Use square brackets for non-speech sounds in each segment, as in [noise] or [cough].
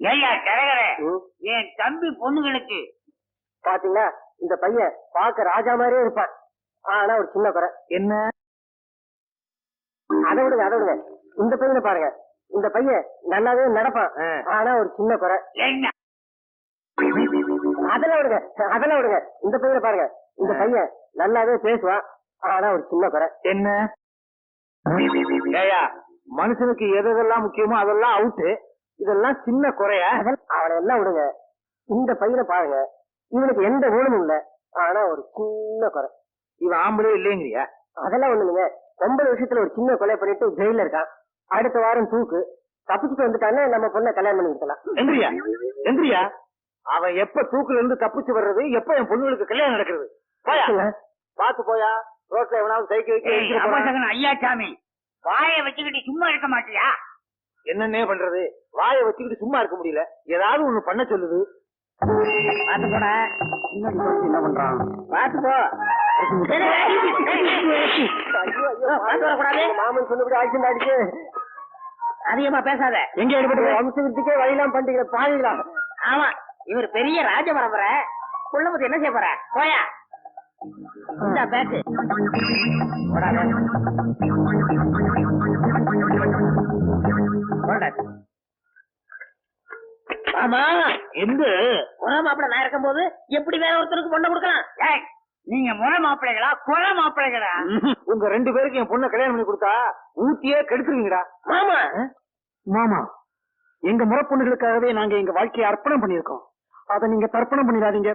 ஏய்யா கரகர ம். என் தம்பி பொண்ணுங்களுக்கு பாத்தீங்களா இந்த பையன் பார்க்க ராஜா மாதிரியே இருப்பான். ஆனா ஒரு சின்ன குறை. என்ன? அதை விடுங்க அதை விடுங்க. இந்த பையனை பாருங்க. இந்த பையன் நல்லாவே நடப்பான். ஆனா ஒரு சின்ன குறை. என்ன அதெல்லாம் விடுங்க அதெல்லாம் விடுங்க. இந்த பையனை பாருங்க. இந்த பையன் நல்லாவே பேசுவான். ஆனா ஒரு சின்ன குறை. என்ன? ஏயா மனுஷனுக்கு எது எதெல்லாம் முக்கியமோ அதெல்லாம் அவுட்டு இதெல்லாம் சின்ன குறையா? அவனை எல்லாம் விடுங்க. இந்த பையனை பாருங்க. இவனுக்கு எந்த ஊழலும் இல்ல. ஆனா ஒரு சின்ன குறை. இவன் ஆம்பளே இல்லைங்கிறியா அதெல்லாம் ஒண்ணுங்க ஒன்பது விஷயத்துல ஒரு சின்ன கொலை பண்ணிட்டு ஜெயில இருக்கான். அடுத்த வாரம் தூக்கு. தப்பிச்சுட்டு வந்துட்டானே நம்ம பொண்ணை கல்யாணம் பண்ணி கொடுக்கலாம் எந்திரியா எந்திரியா அவன் எப்ப தூக்குல இருந்து தப்பிச்சு வர்றது? எப்ப என் பொண்ணுகளுக்கு கல்யாணம் நடக்கிறது? போயா. பாத்து போயா. ரோட்ல எவனாவது சைக்கிள் ஐயா சாமி. வாயை வச்சுக்கிட்டு சும்மா இருக்க மாட்டியா? என்னன்னே பண்றது? வாயை வச்சுக்கிட்டு சும்மா இருக்க முடியல. ஏதாவது ஒண்ணு பண்ண சொல்லுது. பாத்து போட. என்ன பண்றான்? பாத்து போ. மாமன் சொன்னபடி ஆக்சிடென்ட் ஆயிடுச்சு அதிகமா பேசாத. எங்க எடுபட்டு வம்சத்துக்கே வழியெல்லாம் பண்ணிட்டீங்க பாருங்களா ஆமா இவர் பெரிய ராஜ பரம்பரை புள்ளபத்தி என்ன செய்ய போற? போயா. பேக்கு. போடாத. ஆமா எந்த முறை மாப்பிள நான் இருக்கும் போது எப்படி வேற ஒருத்தருக்கு பொண்ணை கொடுக்கலாம்? நீங்க முறை மாப்பிள்ளைகளா குறை மாப்பிள்ளைகளா? உங்க ரெண்டு பேருக்கு என் பொண்ணை கல்யாணம் பண்ணி கொடுத்தா ஊத்தியே கெடுத்துருவீங்கடா. மாமா. மாமா எங்க முறை பொண்ணுகளுக்காகவே நாங்க எங்க வாழ்க்கையை அர்ப்பணம் பண்ணிருக்கோம் அத நீங்க தர்ப்பணம் பண்ணிடாதீங்க.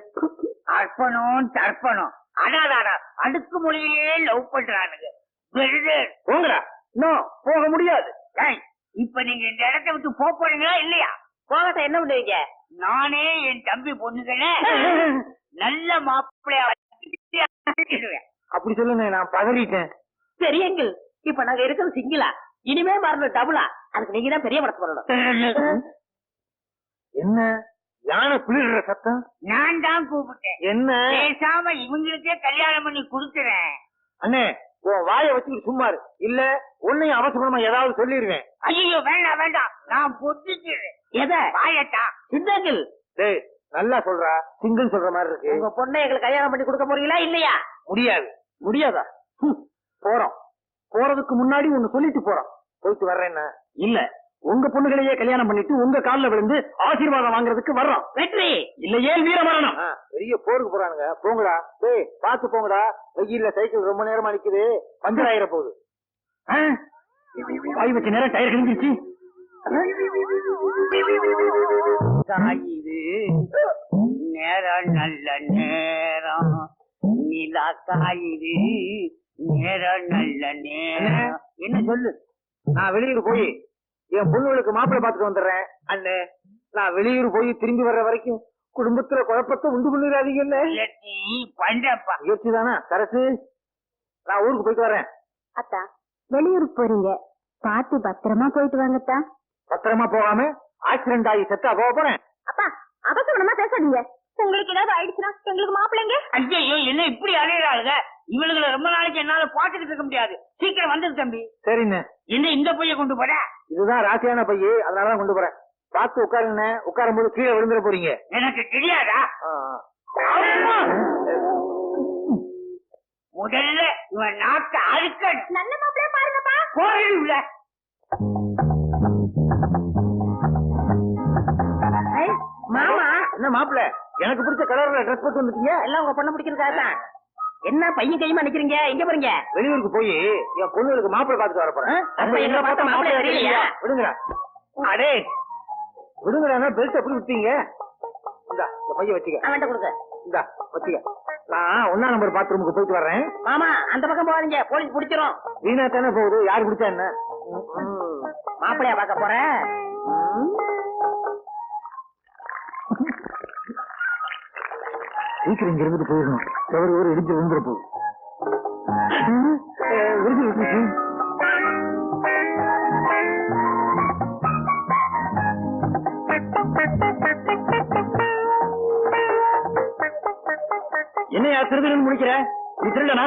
அர்ப்பணம் தர்ப்பணம். அடாடாடா அடுக்கு மொழியிலே லவ் பண்றானுங்க. போங்கடா. இன்னும் போக முடியாது. இப்ப நீங்க இந்த இடத்தை விட்டு போக போறீங்களா இல்லையா? போகட்ட என்ன பண்ணுவீங்க நானே என் தம்பி பொண்ணுகளே [laughs] நல்ல மாப்பிள்ளைய. அப்படி சொல்லுங்க நான் பதறிட்டேன். பெரியங்கள் இப்ப நாங்க இருக்கிறது சிங்கிளா? இனிமே மறந்து டபுளா? அதுக்கு நீங்க தான் பெரிய மனசு பண்ணணும் [laughs] என்ன? யானை பிளிடுற சத்தம்? நான் தான் கூப்பிட்டேன். என்ன? பேசாம இவங்களுக்கே கல்யாணம் பண்ணி கொடுத்துறேன் அண்ணே உன் வாயை வச்சுக்கிட்டு சும்மா இல்ல உன்னையும் அவசரமா ஏதாவது சொல்லிடுவேன் ஐயோ வேண்டாம் வேண்டாம். நான் பொத்துக்கிறேன். எதை? வாயட்டா. சிந்தங்கள் டேய் நல்லா சொல்றா. சிங்கிள் சொல்ற மாதிரி இருக்கு. உங்க பொண்ணை எங்களுக்கு கல்யாணம் பண்ணி கொடுக்க போறீங்களா இல்லையா? முடியாது. முடியாதா? போறோம். போறதுக்கு முன்னாடி ஒண்ணு சொல்லிட்டு போறோம். போயிட்டு வர்றேன்னா? இல்ல. உங்க பொண்ணுகளையே கல்யாணம் பண்ணிட்டு உங்க கால்ல விழுந்து ஆசீர்வாதம் வாங்குறதுக்கு வர்றோம். வெற்றி! இல்லையே வீர மரணம்? பெரிய போருக்கு போறானுங்க. போங்கடா. டேய் பாத்து போங்கடா. வெயில்ல சைக்கிள் ரொம்ப நேரமா நிக்குது. பஞ்சர் ஆயிர போகுது. வாய் வச்ச நேரம் டயர் கிழிஞ்சிருச்சு. காயுது நேரம் நல்ல நேரம். நிலா காயுது நேரம் நல்ல நேரம். என்ன சொல்லு? நான் வெளியூர் போய் என் பொண்ணுகளுக்கு மாப்பிள்ளை பாத்துட்டு வந்துடுறேன். அண்ணே நான் வெளியூர் போய் திரும்பி வர்ற வரைக்கும் குடும்பத்துல குழப்பத்தை உண்டு பண்ணிடாதீங்கல்ல முயற்சி பண்றப்பா முயற்சி தானா? சரசு நான் ஊருக்கு போயிட்டு வரேன். அத்தா வெளியூருக்கு போறீங்க. பார்த்து பத்திரமா போயிட்டு வாங்கத்தா. பத்திரமா போகாம ஆக்சிடென்ட் ஆகி செத்தா போக போறேன். அப்பா அவசரமா பேசாதீங்க. உங்களுக்கு ஏதாவது ஆயிடுச்சுன்னா எங்களுக்கு மாப்பிள்ளைங்க. ஐயோ என்ன இப்படி அலையிறாளுங்க? இவளுகளை ரொம்ப நாளைக்கு என்னால பாத்துக்கிட்டு இருக்க முடியாது. சீக்கிரம் வந்துரு தம்பி. சரிண்ணே. என்ன இந்த பைய கொண்டு போற? இதுதான் ராசியான பைய. அதனாலதான் கொண்டு போறேன். பார்த்து உட்காருங்கண்ணே. உட்காரும் போது கீழே விழுந்துட போறீங்க. எனக்கு தெரியாதா! முதல்ல இவன் நாக்க அழுக்கணும் நல்ல மாப்பிள்ளைய பாருங்கப்பா. கோயில் உள்ள. மாப்பிள்ள எனக்கு பிடிச்ச கலர்ல ட்ரெஸ் போட்டு வந்துட்டீங்க. எல்லாம் உங்க பொண்ணு பிடிக்கிறதுக்காக தான். என்ன பையன் கையுமா நிக்கிறீங்க? எங்க போறீங்க? வெளியூருக்கு போய் என் பொண்ணுக்கு மாப்பிள்ளை பார்த்துட்டு வர போறேன். அப்ப எங்களை பார்த்தா மாப்பிள்ளை தெரியலையா? விடுங்கடா. அடே விடுங்கடா பெல்ட் எப்படி விட்டீங்க? இந்தா இந்த பைய வச்சுக்க. அவன்கிட்ட கொடுங்க. இந்தா வச்சுக்க. நான் ஒன்னா நம்பர் பாத்ரூமுக்கு போயிட்டு வர்றேன். மாமா அந்த பக்கம் போகாதீங்க. போலீஸ் பிடிச்சிரும். வீணா தானே போகுது? யாரு பிடிச்சா என்ன? மாப்பிள்ளையா பார்க்க போறேன்? சீக்கிரம் இங்க இருந்துட்டு போயிடணும். செவரு ஒரு இடிச்சு விழுந்துற போகுது. என்னையா திருடன்னு முடிக்கிற? நீ திருடனா?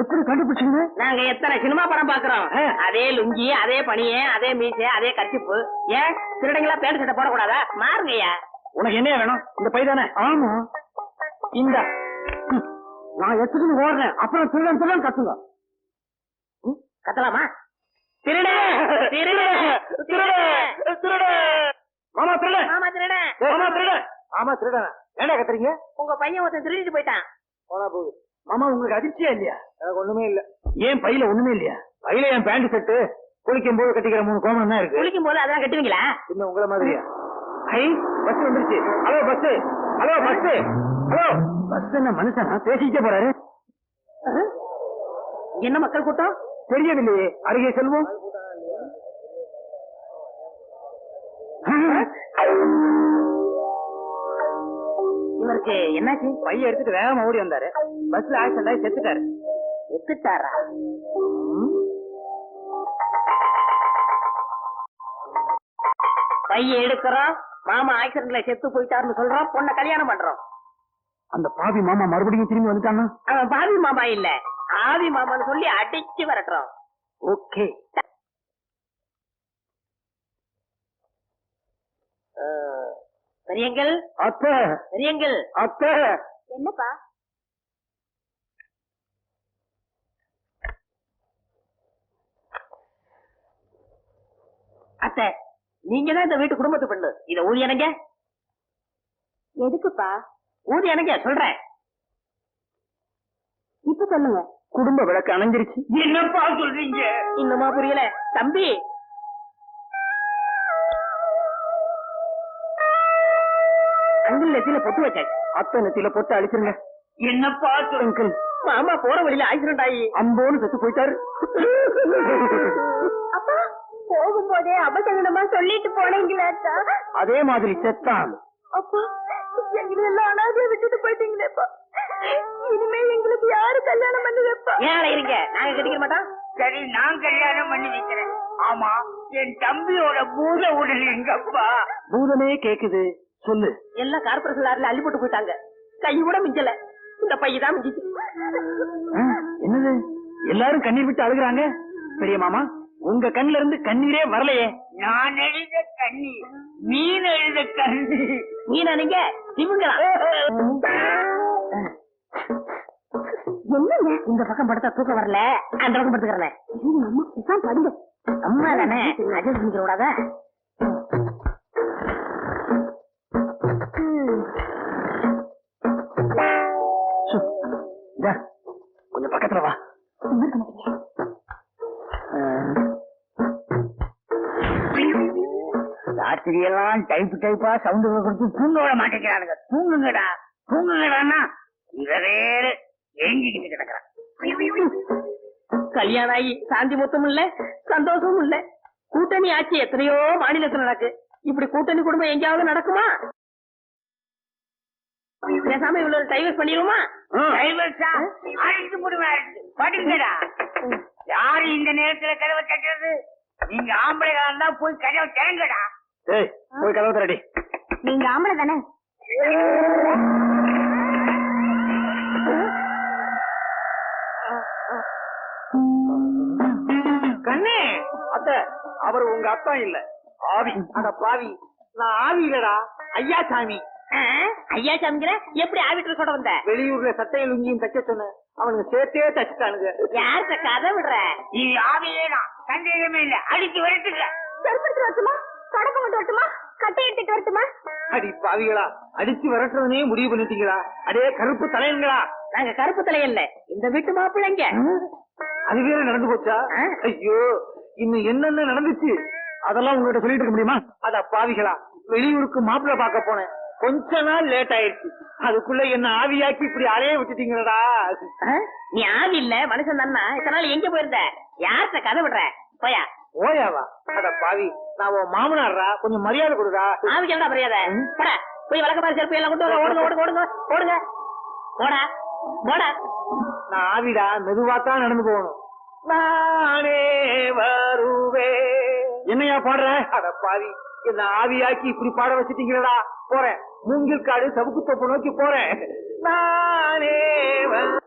எப்படி கண்டுபிடிச்சீங்க? நாங்க எத்தனை சினிமா படம் பாக்குறோம். அதே லுங்கி அதே பனியே அதே மீசை அதே கர்ச்சிப்பு. ஏன்? திருடங்களா பேண்ட் சட்டை போடக்கூடாதா? மாறுங்கய்யா. உனக்கு என்ன வேணும்? இந்த பை தானே? ஆமா. இந்த. நான் எத்துக்கு ஓடுறேன். அப்புறம் திருடன் திருடன் கத்துங்க. கத்தலாமா? திருட திருட திருட மாமா திருட. ஆமா திருட. மாமா திருட. ஆமா திருடனா ஏன்டா கத்துறீங்க? உங்க பையன் ஒருத்தன் திருடிட்டு போயிட்டான். போனா போகுது மாமா உங்களுக்கு அதிர்ச்சியா இல்லையா? எனக்கு ஒண்ணுமே இல்ல. ஏன் பையில ஒண்ணுமே இல்லையா? பையில என் பேண்ட் செட்டு குளிக்கும் போது கட்டிக்கிற மூணு கோமம் தான் இருக்கு. குளிக்கும் போது அதான் கட்டுவீங்களா? இன்னும் உங்கள மாதிரியா? ஐ பஸ் வந்துருச்சு. Hello bus hello bus hello. Bus என்ன மனுஷனா? பேசிக்கிட்டே போறாரு. என்ன மக்கள் கூட்டம்? தெரியவில்லையே. அருகே செல்வோம். இவருக்கு என்னாச்சு? பைய எடுத்துட்டு வேகமா ஓடி வந்தாரு. பஸ்ல ஆக்சிடென்ட் ஆகி செத்துட்டாரு. எத்துட்டாரா பைய எடுக்கிறோம் மாமா ஆக்சிடென்ட்ல செத்து போயிட்டாருன்னு சொல்றோம் பொண்ணை கல்யாணம் பண்றோம். அந்த பாவி மாமா மறுபடியும் திரும்பி வந்துட்டானா? அவன் பாவி மாமா இல்ல ஆவி மாமான்னு சொல்லி அடிச்சு வரட்டுறோம். ஓகே. பெரியங்கள்? அத்தை. பெரியங்கள்? அத்தை. என்னப்பா? அத்தை நீங்க தான் இந்த வீட்டு குடும்பத்து பெண்ணு. இத ஊதி எனங்க எதுக்குப்பா? ஊதி எனங்க சொல்றேன். இப்ப சொல்லுங்க. குடும்ப விளக்கு அணைஞ்சிருச்சு. என்னப்பா சொல்றீங்க? இன்னுமா புரியல. தம்பி. அங்கிள் நெத்தியில பொட்டு வச்சாச்சு. அத்தை நெத்தியில போட்டு அழிச்சிருங்க. என்னப்பா அங்கிள். மாமா போற வழியில ஆக்சிடென்ட் ஆகி அம்போன்னு செத்து போயிட்டாரு. போகும்போதே அபசகனமா சொல்லிட்டு போனீங்களா அதே மாதிரி செத்தான். அப்பா எங்களை எல்லாம் அனாதையா விட்டுட்டு போயிட்டீங்களேப்பா இனிமே எங்களுக்கு யாரு கல்யாணம் பண்ணி வைப்பா ஏன் இருங்க? நாங்க கட்டிக்க மாட்டோம்? சரி நான் கல்யாணம் பண்ணி வைக்கிறேன். ஆமா என் தம்பியோட பூத உடல் எங்கப்பா? பூதமே கேக்குது. சொல்லு. எல்லாம் கார்பரேஷன் லாரில அள்ளி போட்டு போயிட்டாங்க. கை கூட மிஞ்சல. இந்த பைய தான் மிஞ்சிச்சு. ஆ, என்னது? எல்லாரும் கண்ணீர் விட்டு அழுகுறாங்க? பெரிய மாமா? உங்க கண்ணுல இருந்து கண்ணீரே வரலையே. நான் எழுத கண்ணி மீன் எழுத கண்ணி மீனா நீங்க? திமுங்களா என்னங்க? இந்த பக்கம் படுத்தா தூக்கம் வரல. அந்த பக்கம் படுத்துக்கிறேன். அம்மா படுங்க. அம்மா தானே அட்ஜஸ்ட் பண்ணிக்க கூடாதா ராத்திரி எல்லாம் டைப் டைப்பா சவுண்டுகளை கொடுத்து தூங்க விட மாட்டேங்கிறானுங்க. தூங்குங்கடா தூங்குங்கடான்னா இவ வேற ஏங்கிக்கிட்டு கிடக்குறான் கல்யாணம் ஆகி சாந்தி மொத்தம் இல்ல சந்தோஷமும் இல்ல. கூட்டணி ஆட்சி எத்தனையோ மாநிலத்துல நடக்கு. இப்படி கூட்டணி குடும்பம் எங்கேயாவது நடக்குமா? பேசாம இவ்வளவு டைவர்ஸ் பண்ணிடுவோமா? டைவர்ஸா அழைத்து போடுவேன் படுங்கடா. யாரு இந்த நேரத்துல கதவை தட்டுறது? நீங்க ஆம்பளைகளா இருந்தா போய் கதவை திறங்கடா. ஏய் போய் கதவு தரடி நீங்க ஆம்பளை தானே? கண்ணே அத்தை அவர் உங்க அத்தா இல்ல. ஆவி. அட பாவி. நான் ஆவி இல்லடா. ஐயா சாமி. ஐயா சாமிங்கிற? எப்படி ஆவிட்டு சொல்ல வந்த? வெளியூர்ல சட்டையும் லுங்கியும் தைக்க சொன்னேன் அவனுங்க சேர்த்தே தச்சுட்டானுங்க. யார்கிட்ட கதை விடுற? இது ஆவியே தான் சந்தேகமே இல்ல. அடிச்சு வரட்டுங்க செருப்படுத்து கடப்பம் கொண்டு வரட்டுமா கட்டை எடுத்துட்டு வரட்டுமா? அடி பாவிகளா அடிச்சு விரட்டுறதுனே முடிவு பண்ணிட்டீங்களா? அடே கருப்பு தலையங்களா நாங்க கருப்பு தலை இல்ல இந்த வீட்டு மாப்பிள்ளைங்க. அது வேற நடந்து போச்சா. ஐயோ இன்னும் என்னென்ன நடந்துச்சு? அதெல்லாம் உங்ககிட்ட சொல்லிட்டு இருக்க முடியுமா? அட பாவிகளா வெளியூருக்கு மாப்பிள்ளை பார்க்க போனேன். கொஞ்ச நாள் லேட் ஆயிடுச்சு. அதுக்குள்ள என்ன ஆவியாக்கி இப்படி அலைய விட்டுட்டீங்களடா? ஆ? நீ ஆவி இல்ல மனுஷன் தானா? இத்தனை நாள் எங்க போயிருந்த? யார்கிட்ட கதை விடுற? போயா. ஓயாவா? அட பாவி நான் உன் மாமனார்ரா கொஞ்சம் மரியாதை கொடுடா. ஆவிக்கு என்ன மரியாதை? போடா போய் வழக்க பாரு செருப்பு எல்லாம் கொண்டு வாங்க. ஓடுங்க ஓடுங்க ஓடுங்க ஓடுங்க. போடா போடா. நான் ஆவிடா மெதுவா தான் நடந்து போகணும். நானே வருவேன். என்னையா பாடுற? அட பாவி என்ன ஆவியாக்கி இப்படி பாட வச்சிட்டீங்களடா. போறேன். மூங்கில் காடு சவுக்கு தொப்பு நோக்கி போறேன். நானே